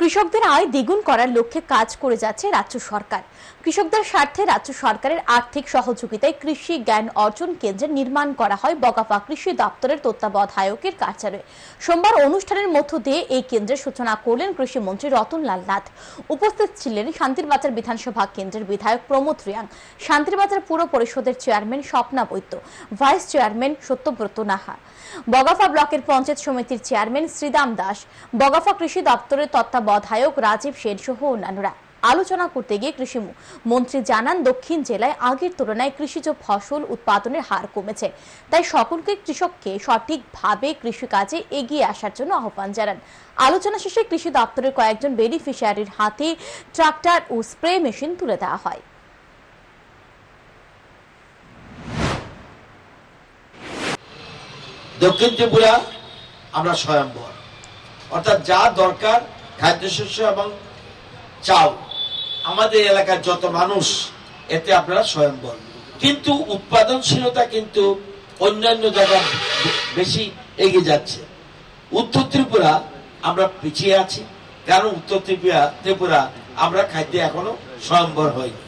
কৃষকদের আয় দ্বিগুণ করার লক্ষ্যে কাজ করে যাচ্ছে রাজ্য সরকার। কৃষকদের স্বার্থে রাজ্য সরকারের আর্থিক সহযোগিতায় কৃষি জ্ঞান অর্জন কেন্দ্রের নির্মাণ করা হয় বগাফা কৃষি দপ্তরের তত্ত্বাবধায়কের কার্যালয়ে। সোমবার অনুষ্ঠানের মধ্য দিয়ে এই কেন্দ্রের সূচনা করলেন কৃষিমন্ত্রী রতনলাল নাথ। উপস্থিত ছিলেন শান্তিরবাজার বিধানসভা কেন্দ্রের বিধায়ক প্রমোদ রিয়াং, শান্তিরবাজার পুর পরিষদের chairman Swapna Baidya, vice chairman Satyabrata Naha, Bagafa ব্লকের পঞ্চায়েত সমিতির চেয়ারম্যান শ্রীদাম দাস, বগাফা কৃষি দপ্তরের তত্ত্বাবধায়ক রাজীব সেন সহ অন্যান্যরা। আলোচনা করতে গিয়ে কৃষি মন্ত্রী জানান, দক্ষিণ জেলায় আগের তুলনায় কৃষিজ ফসল উৎপাদনের হার কমেছে। তাই সকলকে কৃষককে সঠিকভাবে কৃষিকাজে এগিয়ে আসার জন্য আহ্বান জানান। আলোচনা শেষে কৃষি দপ্তরের কয়েকজন বেনিফিশিয়ারির হাতে ট্রাক্টর ও স্প্রে মেশিন তুলে দেওয়া হয়। দক্ষিণ ত্রিপুরা, আমরা স্বয়ম্বর অর্থাৎ যা দরকার খাদ্যশস্য এবং চাল। আমাদের এলাকার যত মানুষ, এতে আপনারা স্বয়ম্বর। কিন্তু উৎপাদনশীলতা কিন্তু অন্যান্য জায়গা বেশি এগিয়ে যাচ্ছে। উত্তর ত্রিপুরা আমরা পিছিয়ে আছি, কারণ উত্তর ত্রিপুরা ত্রিপুরা আমরা খাদ্যে এখনও স্বয়ম্বর হইনি